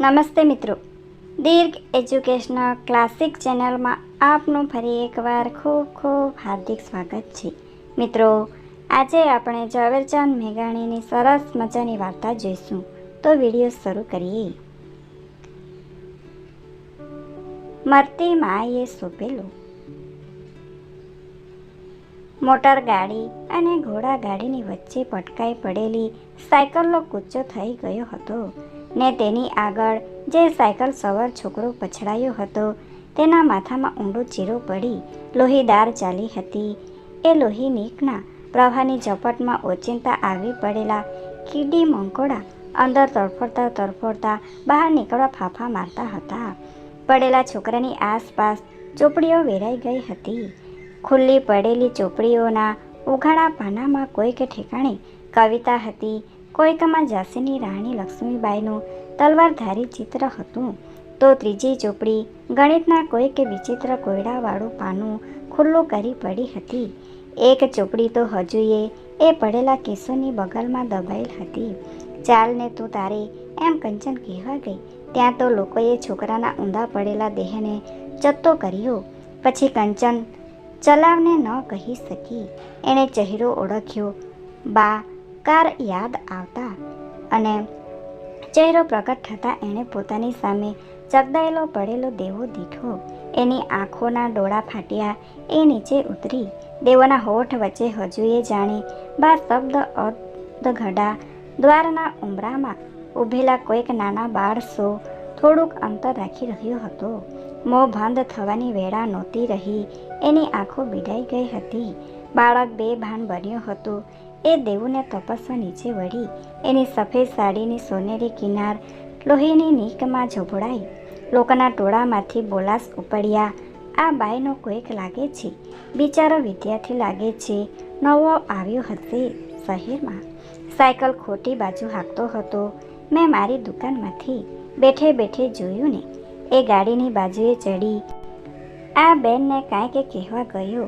નમસ્તે મિત્રો. દીર્ઘ educational classic ચેનલમાં આપનું ફરી એકવાર ખૂબ ખૂબ હાર્દિક સ્વાગત છે. મિત્રો, આજે આપણે ઝવેરચંદ મેઘાણીની સરસ મજાની વાર્તા જોઈશું. તો વીડિયો શરૂ કરીએ. મરતી માએ સોંપેલું. મોટર ગાડી અને ઘોડા ગાડીની વચ્ચે પટકાઈ પડેલી સાયકલનો કૂચો થઈ ગયો હતો. ને તેની આગળ જે સાયકલ સવાર છોકરો પછડાયો હતો, તેના માથામાં ઊંડો ચીરો પડી લોહીદાર ચાલી હતી. એ લોહી નીકના પ્રવાહની ઝપટમાં ઓચિંતા આવી પડેલા કીડી મંકોડા અંદર તડફડતા તડફડતા બહાર નીકળવા ફાફા મારતા હતા. પડેલા છોકરાની આસપાસ ચોપડીઓ વેરાઈ ગઈ હતી. ખુલ્લી પડેલી ચોપડીઓના ઉઘાડા પાનામાં કોઈક ઠેકાણે કવિતા હતી. કોઈકમાં ઝાંસીની રાણી લક્ષ્મીબાઈનું તલવારધારી ચિત્ર હતું. તો ત્રીજી ચોપડી ગણિતના કોઈક વિચિત્ર કોયડાવાળું પાનું ખુલ્લું કરી પડી હતી. એક ચોપડી તો હજુએ એ પડેલા કેસોની બગલમાં દબાયેલ હતી. ચાલને તું તારે એમ કંચન કહેવા ગઈ. ત્યાં તો લોકોએ છોકરાના ઊંધા પડેલા દેહને ચત્તો કર્યો. પછી કંચન ચલાવને ન કહી શકી. એણે ચહેરો ઓળખ્યો. બા કાર યાદ આવતા અને ચહેરો પ્રગટ થતાં એણે પોતાની સામે ચગદાયેલો પડેલો દેવો દીઠો. એની આંખોના ડોળા ફાટ્યા, એ નીચે ઉતરી. દેવોના હોઠ વચ્ચે હજુએ જાણે બા શબ્દ અર્ધઘડા દ્વારના ઉંબરામાં ઊભેલા કોઈક નાના બાળસો થોડુંક અંતર રાખી રહ્યો હતો. મોં બંધ થવાની વેળા નહોતી રહી, એની આંખો બીડાઈ ગઈ હતી. બાળક બે ભાન હતું હતો. એ દેવુને તપસ્વા નીચે વળી એની સફેદ સાડીની સોનેરી કિનાર લોહીની નીકમાં ઝોભળાઈ. લોકોના ટોળામાંથી બોલાસ ઉપડ્યા. આ બાઈનો કોઈક લાગે છે. બિચારો વિદ્યાર્થી લાગે છે. નવો આવ્યો હશે શહેરમાં. સાયકલ ખોટી બાજુ હાંકતો હતો. મેં મારી દુકાનમાંથી બેઠે બેઠે જોયું ને. એ ગાડીની બાજુએ ચડી. આ બેનને કાંઈક કહેવા ગયો.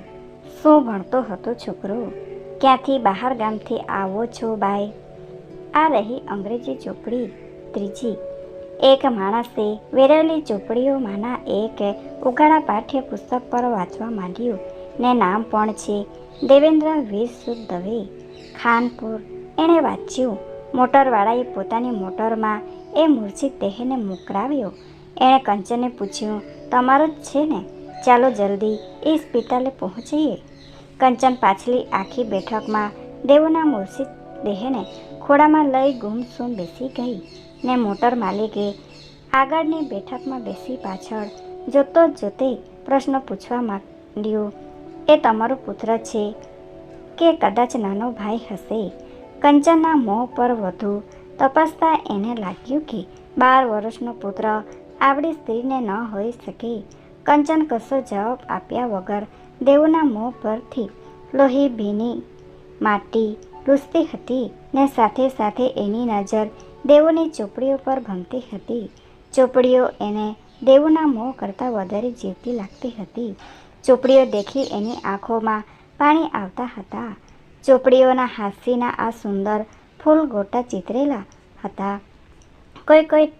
શું ભણતો હતો છોકરો? ક્યાંથી બહાર ગામથી આવો છો બાય આ રહી અંગ્રેજી ચોપડી. ત્રીજી, એક માણસે વેરેલી ચોપડીઓમાંના એક ઉઘાડા પાઠ્ય પુસ્તક પર વાંચવા માંડ્યું. ને નામ પણ છે દેવેન્દ્ર વીરસુદ દવે. ખાનપુર. એણે વાંચ્યું, મોટરવાળાએ પોતાની મોટરમાં એ મૂર્છિત દેહને મોકરાવ્યો. એણે કંચને પૂછ્યું, તમારું જ છે ને? ચાલો જલ્દી એ હોસ્પિટલે પહોંચીએ. કંચન પાછલી આખી બેઠકમાં દેવના મૂર્છિત દેહને ખોડામાં લઈ ગુમસુમ બેસી ગઈ ને મોટર માલિકે આગળની બેઠકમાં બેસી પાછળ જોતો જ જોતે પ્રશ્ન પૂછવા માંડ્યો, એ તમારો પુત્ર છે કે કદાચ નાનો ભાઈ હશે કંચનના મોં પર વધુ તપાસતા એને લાગ્યું કે બાર વર્ષનો પુત્ર આવડી સ્ત્રીને ન હોઈ શકે. કંચન કશો જવાબ આપ્યા વગર દેવના મોં પરથી લોહી ભીની માટી લૂસતી હતી ને સાથે સાથે એની નજર દેવોની ચોપડીઓ પર ભમતી હતી. ચોપડીઓ એને દેવના મોં કરતાં વધારે જીવતી લાગતી હતી. ચોપડીઓ દેખી એની આંખોમાં પાણી આવતા હતા. ચોપડીઓના હાસીના આ સુંદર ફૂલ ગોટા ચિતરેલા હતા. કોઈ કોઈ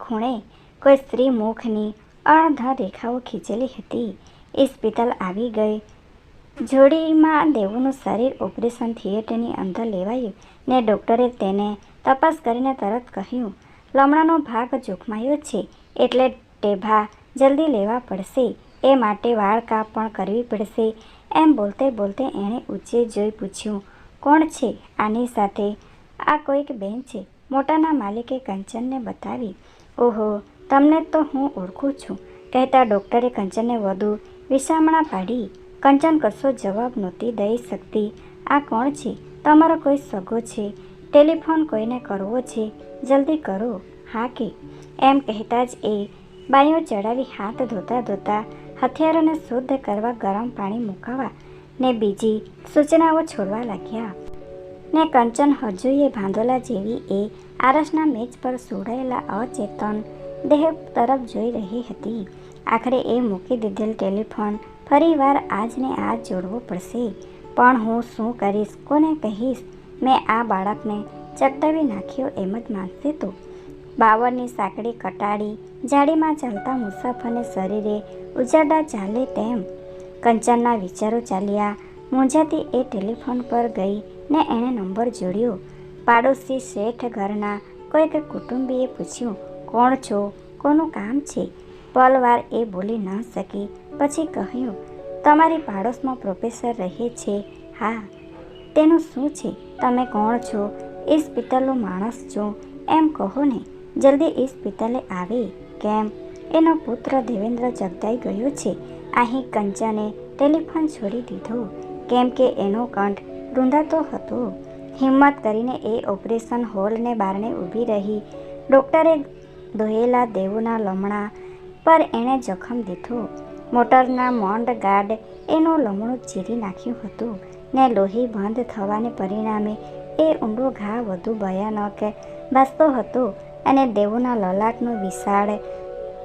ખૂણે કોઈ સ્ત્રી મુખની અણધા રેખાઓ ખીચેલી હતી. ઇસ્પિતલ આવી ગઈ. જોડીમાં દેવુનું શરીર ઓપરેશન થિયેટરની અંદર લેવાયું ને ડૉક્ટરે તેને તપાસ કરીને તરત કહ્યું, લમણાનો ભાગ જોખમાયો છે, એટલે ટેભા જલ્દી લેવા પડશે. એ માટે વાળ કાપ પણ કરવી પડશે. એમ બોલતે બોલતે એણે ઊંચે જોઈ પૂછ્યું, કોણ છે? આની સાથે આ કોઈક બેન છે? મોટાના માલિકે કંચનને બતાવી, ઓહો, તમને તો હું ઓળખું છું. કહેતા ડૉક્ટરે કંચનને વધુ વિસામણા પાડી કંચન કશો જવાબ નહોતી દઈ શકતી. આ કોણ છે? તમારો કોઈ સગો છે? ટેલિફોન કોઈને કરવો છે? જલ્દી કરો. હા કે. એમ કહેતા જ એ બાયો ચડાવી હાથ ધોતા ધોતા હથિયારોને શુદ્ધ કરવા ગરમ પાણી મુકાવા ને બીજી સૂચનાઓ છોડવા લાગ્યા. ને કંચન હજુએ ભાંદોલા જેવી એ આરસના મેચ પર સુડાયેલા અચેતન દેહ તરફ જોઈ રહી હતી. આખરે એ મૂકી દીધેલ ટેલિફોન. ફરીવાર આજને આજ જોડવો પડશે. પણ હું શું કરીશ? કોને કહીશ? મેં આ બાળકને ચકદાવી નાખ્યો એમ જ માનશે તો. બાવરની સાંકડી કટાડી, જાડીમાં ચાલતા મુસાફરને શરીરે ઉજાડા ચાલે તેમ કંચનના વિચારો ચાલ્યા. મૂંઝાતી એ ટેલિફોન પર ગઈ ને એણે નંબર જોડ્યો. પાડોશી શેઠ ઘરના કોઈક કુટુંબીએ પૂછ્યું, કોણ છો? કોનું કામ છે? પલવાર એ બોલી ન શકી. પછી કહ્યું, તમારી પાડોશમાં પ્રોફેસર રહે છે? હા. તેનું શું છે? તમે કોણ છો? ઇસ્પિતલનો માણસ છો. એમ કહો ને, જલ્દી ઇસ્પિતલે આવે. કેમ? એનો પુત્ર દેવેન્દ્ર જગદાઈ ગયો છે. અહીં કંચને ટેલિફોન છોડી દીધો. કેમ કે એનો કંઠ રૂંધાતો હતો. હિંમત કરીને એ ઓપરેશન હોલને બારણે ઊભી રહી. ડૉક્ટરે ધોયેલા દેવોના લમણા પર એણે જખમ દીધું. મોટરના મોન્ડ ગાર્ડ એનું લમણું ચીરી નાખ્યું હતું. ને લોહી બંધ થવાને પરિણામે એ ઊંડો ઘા વધુ ભયાનક ભાસતો હતો અને દેવોના લલાટનો વિશાળ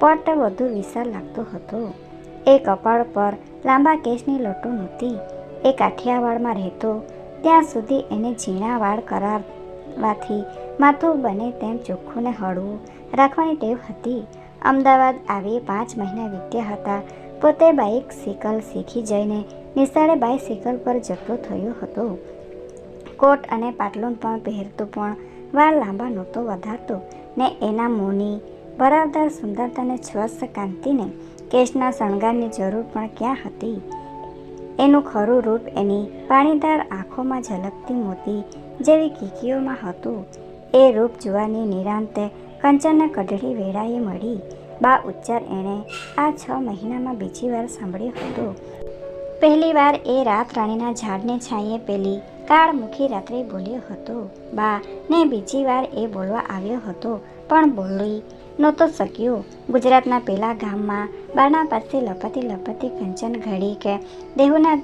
પટ વધુ વિશાળ લાગતો હતો. એ કપાળ પર લાંબા કેસની લટો નહોતી. એ કાઠિયાવાડમાં રહેતો. ત્યાં સુધી એને ઝીણા વાળ કરાવવાથી માથું બને તેમ ચોખ્ખું ને હળવું રાખવાની ટેવ હતી. અમદાવાદ આવી પાંચ મહિના વીત્યા હતા. પોતે બાઇક, સાયકલ શીખી જઈને નિશાળે બાઇસિકલ પર જતો થયો હતો. કોટ અને પાટલું પણ પહેરતું પણ વાળ લાંબા નહોતો વધારતો. ને એના મોની બરાબર સુંદરતાને સ્વસ્થ કાંતિને કેશના શણગારની જરૂર પણ ક્યાં હતી? એનું ખરું રૂપ એની પાણીદાર આંખોમાં ઝલકતી મોતી જેવી કીકીઓમાં હતું. એ રૂપ જોવાની નિરાંતે કંચનને કઢળી વેળાએ મળી. બા ઉચ્ચાર એણે આ છ મહિનામાં બીજી વાર સાંભળ્યો હતો. પહેલી વાર એ રાત રાણીના ઝાડને છાંયે પેલી કાળમુખી રાત્રે બોલ્યો હતો. બા, ને બીજી વાર એ બોલવા આવ્યો હતો, પણ બોલી નહોતો શક્યો. ગુજરાતના પેલા ગામમાં બાના પાસે લપતી લપતી કંચન ઘડી કે દેહુના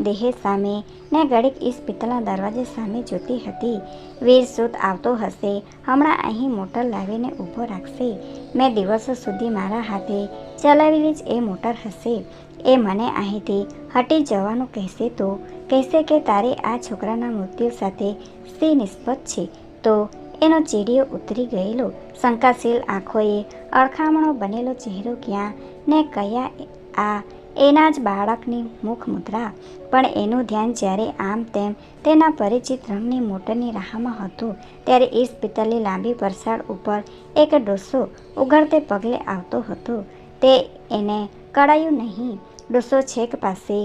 દેહ સામે ને ઘડીક ઇસ્પિતલના દરવાજે સામે જોતી હતી. વીર સુત આવતો હશે, હમણાં અહીં મોટર લાવીને ઊભો રાખશે. મેં દિવસો સુધી મારા હાથે ચલાવેલી જ એ મોટર હશે. એ મને અહીંથી હટી જવાનું કહેશે તો કહેશે કે તારે આ છોકરાના મૃત્યુ સાથે સી નિસ્બત છે. તો એનો ચીડીઓ ઉતરી ગયેલો. શંકાશીલ આંખોએ અળખામણો બનેલો ચહેરો ક્યાં ને કયા આ એના જ બાળકની મુખ મુદ્રા. પણ એનું ધ્યાન જ્યારે આમ તેમ તેના પરિચિત રંગની મોટરની રાહમાં હતું, ત્યારે ઇસ્પિતલની લાંબી પરસાળ ઉપર એક ડોસો ઉઘડતે પગલે આવતો હતો. તે એને કળાયું નહીં. ડોસો છેક પાસે,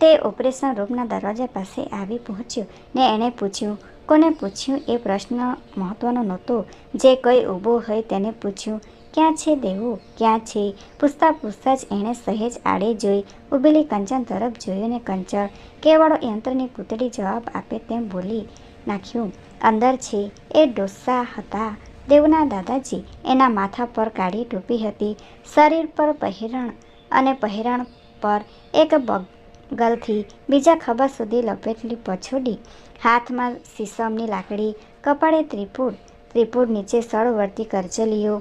તે ઓપરેશન રૂમના દરવાજા પાસે આવી પહોંચ્યો ને એણે પૂછ્યું, કોને પૂછ્યું? એ પ્રશ્ન મહત્ત્વનો નહોતો. જે કોઈ ઊભો હોય તેને પૂછ્યું. ક્યાં છે દેવો ક્યાં છે? પૂછતા પૂછતા જ એણે સહેજ આડે જોઈ ઊભેલી કંચન તરફ જોયું ને કંચળ કેવાળો યંત્રની પૂતળી જવાબ આપે તેમ બોલી નાખ્યું, અંદર છે. એ ડોસા હતા. દેવના દાદાજી એના માથા પર કાળી ટોપી હતી. શરીર પર પહેરણ અને પહેરણ પર એક બગલથી બીજા ખભા સુધી લપેટલી પછોડી, હાથમાં સીસમની લાકડી, કપાળે ત્રિપુર ત્રિપુર નીચે સળવર્તી કરચલીઓ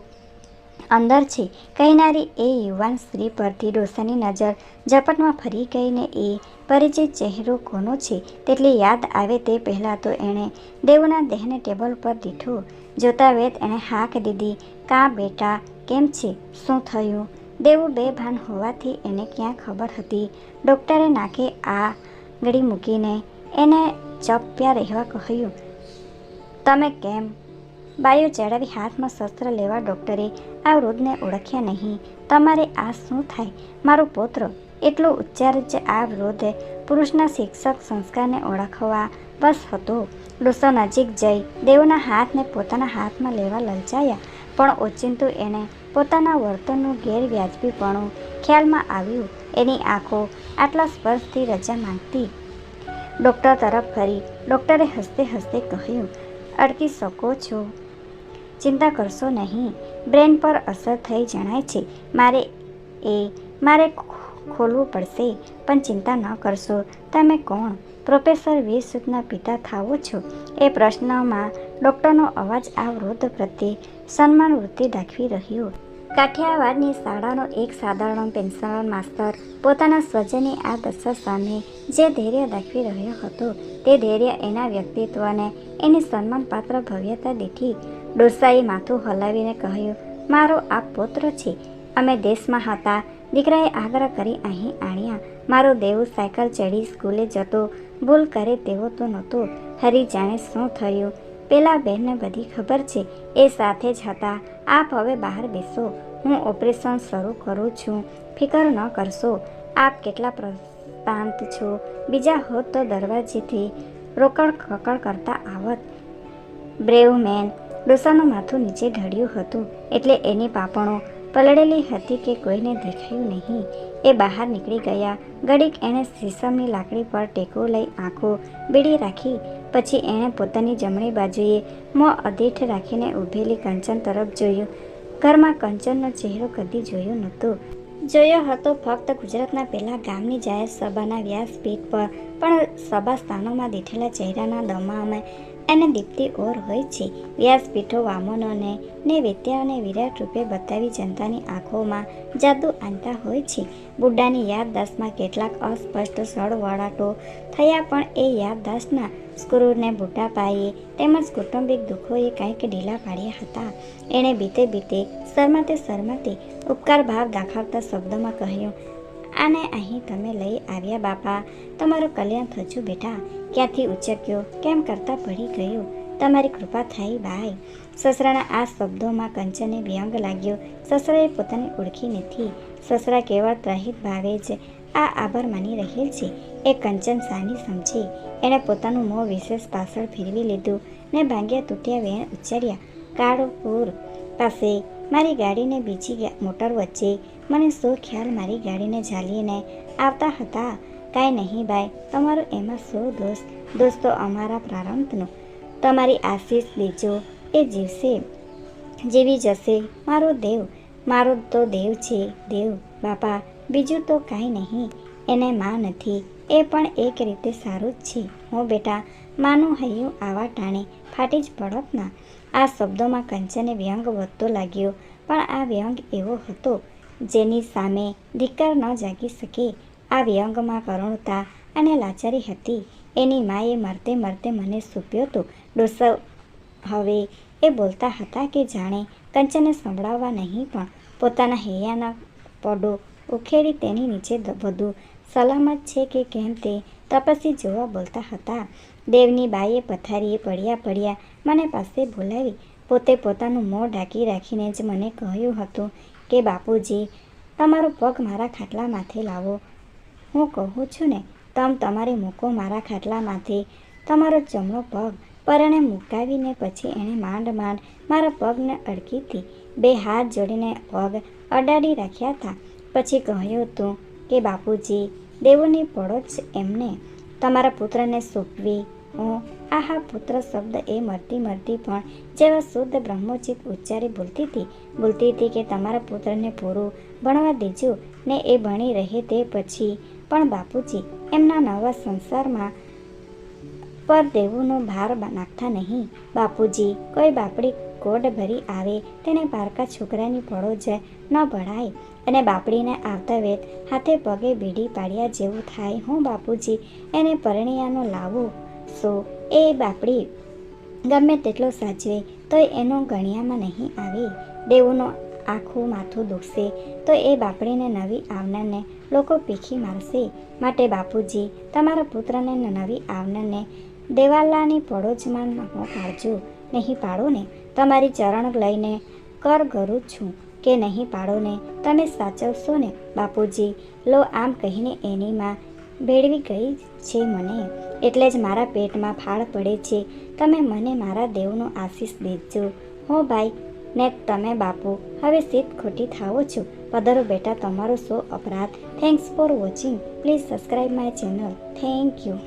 અંદર છે. કહેનારી એ યુવાન સ્ત્રી પરથી ડોસાની નજર ઝપટમાં ફરી ગઈને એ પરિચિત ચહેરો કોનો છે તેટલી યાદ આવે તે પહેલાં તો એણે દેવના દેહને ટેબલ પર દીઠો જોતા વેત એણે હાક દીધી, કાં બેટા, કેમ છે? શું થયું? દેવું બેભાન હોવાથી એને ક્યાં ખબર હતી. ડૉક્ટરે નાકે આ ગળી મૂકીને એને ચપ્યા રહેવા કહ્યું, તમે કેમ બાયો ચડાવી હાથમાં શસ્ત્ર લેવા ડૉક્ટરે આ વૃદ્ધને ઓળખ્યા નહીં. તમારે આ શું થાય? મારો પુત્ર. એટલો ઉચ્ચાર જ આ વૃદ્ધ પુરુષના શિક્ષક સંસ્કારને ઓળખવા. બસ હતો. ડોસો નજીક જઈ દેવના હાથને પોતાના હાથમાં લેવા લલચાયા. પણ ઓચિંતું એણે પોતાના વર્તનનું ગેરવ્યાજબીપણું ખ્યાલમાં આવ્યું. એની આંખો આટલા સ્પર્શથી રજા માંગતી. ડૉક્ટર તરફ ફરી. ડૉક્ટરે હસતે હસતે કહ્યું, અડકી શકો છો. ચિંતા કરશો નહીં. બ્રેન પર અસર થઈ જણાય છે. મારે એ, મારે ખોલવું પડશે, પણ ચિંતા ન કરશો. તમે કોણ? પ્રોફેસર વીરસુદના પિતા થાવો છો? એ પ્રશ્નમાં ડૉક્ટરનો અવાજ આ વૃદ્ધ પ્રત્યે સન્માન વૃત્તિ દાખવી રહ્યો. કાઠિયાવાડની શાળાનો એક સાધારણ પેન્શનર માસ્તર પોતાના સ્વજનની આ દશા સામે જે ધૈર્ય દાખવી રહ્યો હતો, તે ધૈર્ય એના વ્યક્તિત્વને એની સન્માનપાત્ર ભવ્યતા દેખી ડોસાએ માથું હલાવીને કહ્યું, મારો આ પુત્ર છે. અમે દેશમાં હતા. દીકરાએ આગ્રહ કરી અહીં આણ્યા. મારો દેવ સાયકલ ચડી સ્કૂલે જતો. ભૂલ કરે તેવો તો નહોતો. હરી જાણે શું થયું? પેલા બહેનને બધી ખબર છે. એ સાથે જ હતા. આપ હવે બહાર બેસો. હું ઓપરેશન શરૂ કરું છું. ફિકર ન કરશો. આપ કેટલા પ્રશાંત છો. બીજા હોત તો દરવાજેથી રોકડ ખકડ કરતા આવત. બ્રેવ મેન ડોસાનું માથું નીચે ઢળ્યું હતું એટલે એની પાપણો પલળેલી હતી કે કોઈને દેખાયું નહીં. એ બહાર નીકળી ગયા. ઘડીક એણે સીસમની લાકડી પર ટેકો લઈ આંખો બીડી રાખી, પછી એણે પોતાની જમણી બાજુએ મોં અધીઠ રાખીને ઊભેલી કંચન તરફ જોયું. ઘરમાં કંચનનો ચહેરો કદી જોયો નહોતો. જોયો હતો ફક્ત ગુજરાતના પહેલા ગામની જાહેર સભાના વ્યાસપીઠ પર, પણ સભા સ્થાનોમાં દીઠેલા ચહેરાના દમામાં એને દીપ્તિ ઓર હોય છે. વ્યાસપીઠો વામનોને ને વિદ્યાઓને વિરાટ રૂપે બતાવી જનતાની આંખોમાં જાદુ આનતા હોય છે. બુડ્ડાની યાદદાસ્તમાં કેટલાક અસ્પષ્ટ સળવળાટો થયા પણ એ યાદદાસ્તના સ્ક્રૂને બુટા પાયે તેમજ કૌટુંબિક દુઃખોએ કંઈક ઢીલા પાડ્યા હતા. એણે બીતે બીતે શરમાતે શરમાતે ઉપકાર ભાવ દાખવતા શબ્દોમાં કહ્યું આને અહીં તમે લઈ આવ્યા, બાપા. તમારું કલ્યાણ થયું બેટા. ક્યાંથી ઉચક્યો? કેમ કરતા પડી ગયો? તમારી કૃપા થઈ બાય સસરાના આ શબ્દોમાં કંચને વ્યંગ લાગ્યો. સસરાએ પોતાને ઓળખી નથી. સસરા કેવળ ત્રહિત ભાવે જ આ આભાર માની રહેલ છે. એ કંચન સાની સમજી. એણે પોતાનું મોં વિશેષ પાછળ ફેરવી લીધું ને ભાંગ્યા તૂટ્યા વેણ ઉચ્ચાર્યા કાળુપુર પાસે મારી ગાડીને બીજી મોટર વચ્ચે મને શું ખ્યાલ મારી ગાડીને ઝાલીને આવતા હતા. કાંઈ નહીં બાય તમારો એમાં શું દોષ દોસ્તો, અમારા પ્રારંભનો. તમારી આશીષ લેજો એ જીવશે. જીવી જશે. મારો દેવ. મારો તો દેવ છે. દેવ, બાપા, બીજું તો કાંઈ નહીં. એને માં નથી. એ પણ એક રીતે સારું જ છે. હું બેટા, માનું હૈયું આવા ટાણે. ફાટી જ પડત ના. આ શબ્દોમાં કંચને વ્યંગ વધતો લાગ્યો. પણ આ વ્યંગ એવો હતો. જેની સામે ધિક્કાર ન જાગી શકે આ વ્યંગમાં કરુણતા અને લાચારી હતી. એની માએ મરતે મરતે મને સૂપ્યો તો ડોસો હવે એ બોલતા હતા કે જાણે કંચને સંભળાવવા નહીં પણ પોતાના હૈયાના પડો ઉખેડી તેની નીચે બધું સલામત છે કે કેમ તે તપસ્વી જોવા બોલતા હતા. દેવની બાઈએ પથારીએ પડ્યા પડ્યા મને પાસે બોલાવી પોતે પોતાનું મોં ઢાંકી રાખીને જ મને કહ્યું હતું કે બાપુજી, તમારો પગ મારા ખાટલા લાવો. હું કહું છું ને, તમ તમારે મૂકો મારા ખાટલામાંથી તમારો જમણો પગ પરણે મુકાવીને પછી એણે માંડ માંડ મારા પગને અડકીથી બે હાથ જોડીને પગ અડાડી રાખ્યા હતા. પછી કહ્યું હતું કે બાપુજી, દેવોની પડો જ એમને તમારા પુત્રને સોંપવી. હું આહા પુત્ર શબ્દ એ મરતી મરતી પણ જેવા શુદ્ધ બ્રહ્મોચિત ઉચ્ચારી બોલતી હતી બોલતી હતી કે તમારા પુત્રને પૂરું ભણવા દેજો, ને એ ભણી રહે તે પછી. પણ બાપુજી, એમના નવા સંસારમાં પર દેવુંનો ભાર નાખતા નહીં. બાપુજી, કોઈ બાપડી કોડ ભરી આવે, તેને પારકા છોકરાની પડો જ ન ભળાય અને બાપડીને આવતા વેત હાથે પગે બીડી પાડ્યા જેવું થાય. હું બાપુજી, એને પરણિયાનો લાવો સો એ બાપડી ગમે તેટલો સાચવે, તોય એનો ગણ્યામાં નહીં આવે. દેવુંનો આખું માથું દુખશે, તો એ બાપડીને નવી આવનારને લોકો પીખી મારશે. માટે બાપુજી, તમારા પુત્રને નવી આવનારને દેવાલાની પડોશમાં ન પાડજો. નહીં પાડો ને? તમારી ચરણ લઈને કર કરું છું કે નહીં પાડો ને? તમે સાચવશો ને બાપુજી? લો આમ કહીને એની માં ભેળવી ગઈ છે મને, એટલે જ મારા પેટમાં ફાળ પડે છે. તમે મને મારા દેવનો આશીષ દેજો. હો ભાઈ, ને તમે બાપુ, હવે સીત ખોટી થાવો છો. પધારો બેટા, તમારો શો અપરાધ. Thanks for watching please subscribe my channel thank you